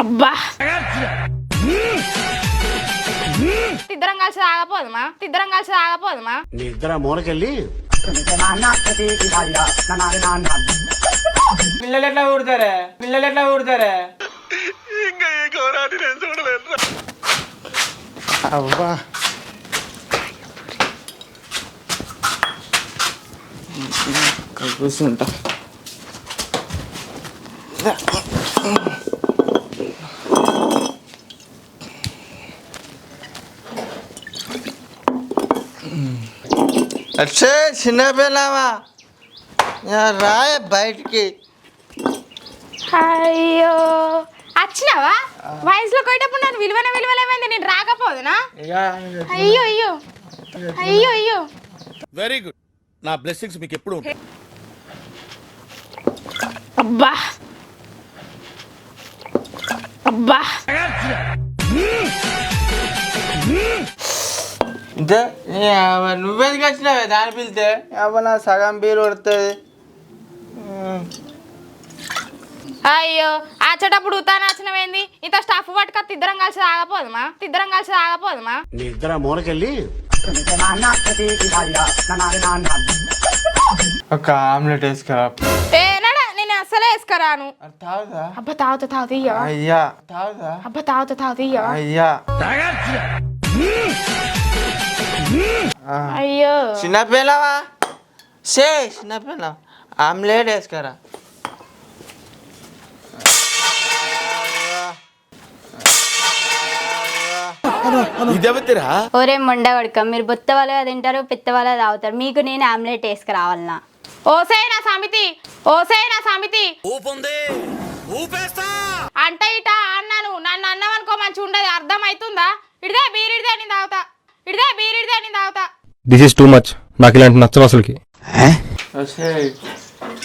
అబ్బా. ఇద్దరం కలిసి తాగపోదమా? ఇద్దరం కలిసి తాగపోదమా? నీ ఇద్దరు మూలకెళ్ళి. పిల్లలు ఎట్లా ఊడతారే పిల్లలు ఎట్లా ఊడతారే అవ్వా కూర్చుంటా. అచ్చే చిన్న పిల్లవా రాయ బయటికి. అయ్యో. వచ్చినావా వయసులో కొట్టేటప్పుడు నన్ను విలువన విలువలేమైంది నేను రాకపోదునా? అయ్యో అయ్యో. అయ్యో అయ్యో. వెరీ గుడ్ నా బ్లెస్సింగ్స్ మీకు ఎప్పుడు ఉంటాయి. అబ్బా. అబ్బా. ఇంతే నువ్వెందుకు వచ్చినావే దాని పిలితే నా సగం బీరు కొడుతుంది అయ్యో ఆచేటప్పుడు ఉతాన వచ్చినవేంది ఇంత స్టఫ్ పట్టుకొత్త ఇద్దరం కలిసి తాగపోదమా ఇద్దరం కలిసి తాగపోదమా నీ ఇద్దరు మూలకెళ్ళి ఒక ఆమ్లెట్ వేసుకురా ఏనాడా నేను అస్సలే వేసుకరాను తాగుదా అబ్బా తాగుతా తాగుతా అయ్యా తాగుదా అబ్బా తాగుతా తాగుతా అయ్యా అయ్యో. చిన్నపిల్లవా? సే చిన్నపిల్ల. ఆమ్లెట్ వేసుకురా. ఒరే మొండగొడక మీరు బొత్త వాళ్ళ తింటారు పిత్త వాళ్ళ తాగుతారు. మీకు నేను ఆమ్లెట్ వేసుకురావాలన్నా ఓసే నా సమితి! ఓసే నా సమితి! ఊపుంది. ఊపేస్తా. అంట ఇట అన్నాను. నన్ను అన్నం అనుకో మంచిగా ఉండదు అర్థం అవుతుందా ఇడిదే బీరిడిదే నేను తాగుతా. ఇడిదే బీరిడిదే నేను తాగుతా. దిస్ ఇస్ టూ మచ్ నాకు ఇలాంటి నచ్చవు అసలుకి.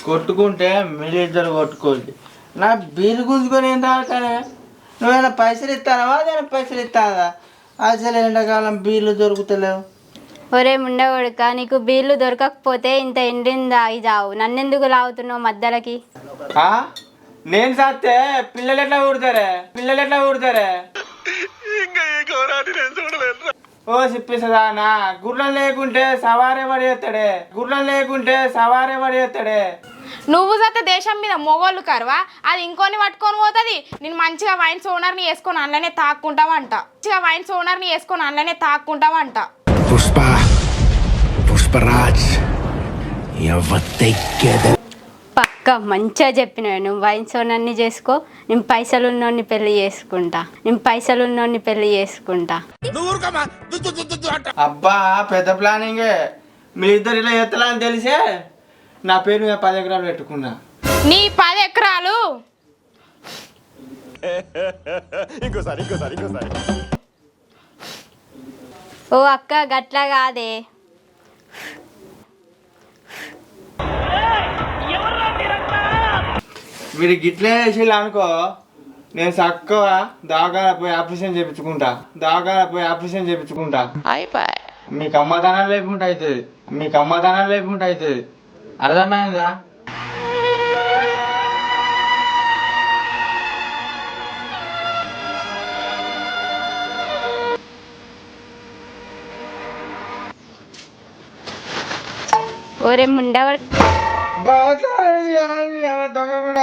కొట్టుకుంటే మీరిద్దరు కొట్టుకోండి. నా బిల్లు గుంజుకొని ఏం తాగుతానే? నువ్వేమైనా పైసలు ఇస్తానవా? నేను పైసలు ఇస్తాదా అసలు ఎండాకాలం బీర్లు దొరుకుతలేవు. ఒరే ముండగొడక నీకు బీర్లు దొరకకపోతే ఇంత ఎండిన తాగి చావు నన్నెందుకు లాగుతున్నావు మధ్యలకి ఆ? నేను సాస్తే పిల్లలు ఎట్లా ఊడతారే పిల్లలు ఎట్లా ఊడతారే ఓ సిప్పిసదానా గుర్రం లేకుంటే సవారే పడేస్తాడే గుర్రం లేకుంటే సవారే పడేస్తాడే నువ్వు సత్త దేశం మీద మొగోళ్ళు కరువా? అది ఇంకొని పట్టుకొని పోతుంది? నేను మంచిగా వైన్స్ ఓనర్ని వేసుకొని అందులోనే తాక్కుంటావంట. మంచిగా వైన్స్ ఓనర్ని వేసుకొని అందులోనే తాక్కుంటావంట. పుష్ప పుష్పరాజ్ ఎవత్తెక్కేద పక్క మంచిగా చెప్పిన. నువ్వు వైన్ సోనన్ని చేసుకో నేను పైసలు ఉన్నోడిని పెళ్ళి చేసుకుంటా. నేను పైసలు ఉన్నోడిని పెళ్ళి చేసుకుంటా. అబ్బా పెద్ద ప్లానింగే. మీ ఇద్దరు ఇలా ఎత్తలా అని తెలిసే? నా పేరు మీద పది ఎకరాలు పెట్టుకున్నా. నీ పది ఎకరాలు? ఓ అక్క గట్లా కాదే. మీరు గిట్లే చేసి అనుకో నేను చక్కగా దాగాన పోయి ఆపరేషన్ చేయించుకుంటా దాగాన పోయి ఆపరేషన్ చేయించుకుంటా అయిపోయి. మీకు అమ్మదానం లేకుండా అవుతుంది మీకు అమ్మదానం లేకుండా అవుతుంది అర్థమైందా? ఒరే ముండగొడ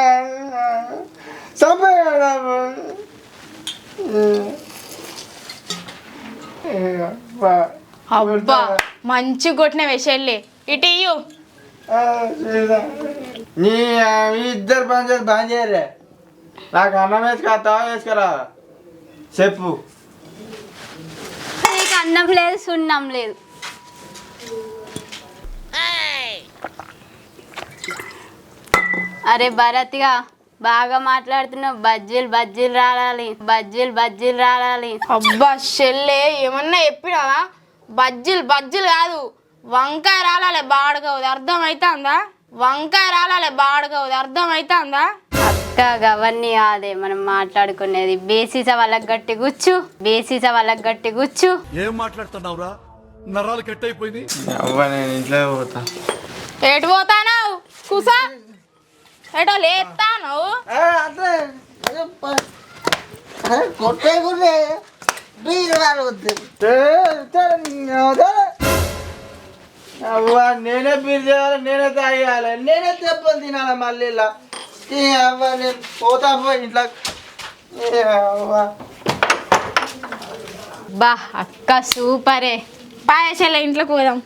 అబ్బా మంచి కొట్టిన విషయాలే ఇటు ఇయ్యు. నీ ఇద్దరు పని చేసి బాగా చేయరే నాకు అన్నం వేసుకొస్తావా వేసుకురా చెప్పు నీకు అన్నం లేదు సున్నం లేదు. అరే భరత్గా బాగా మాట్లాడుతున్నావు. బజ్జీలు బజ్జీలు రావాలి బజ్జీలు బజ్జీలు రావాలి అబ్బా షెల్లే ఏమన్నా చెప్పినావా? బజ్జీలు బజ్జీలు కాదు. వంకాయ రాలాలే బాడగవుది. అర్థమైతుందా? వంకాయ రాలాలే బాడగవుది. అర్థమైతుందా? అక్క అవన్నీ కాదే. మనం మాట్లాడుకునేది. బేసిస వాళ్ళకి గట్టి గుచ్చు బేసిస వాళ్ళకి గట్టి గుచ్చు ఏం మాట్లాడుతున్నావురా? నరాలు కట్ అయిపోయింది అవ్వ నేను ఇంట్లో పోతా. ఎటు పోతానావు? కుసా. ఎటో లేస్తాను కొట్టే గుడ్డే బీరు వాళ్ళు అవ్వా నేనే బీర్ చేయాలి నేనే తాగేయాలి. నేనే తెప్పలు తినాలి మళ్ళీ ఇలా. అవ్వ నేను పోతా పో ఇంట్లో. ఏ అవ్వ. బా అక్క సూపరే. పాయసల ఇంట్లోకి పోదాం.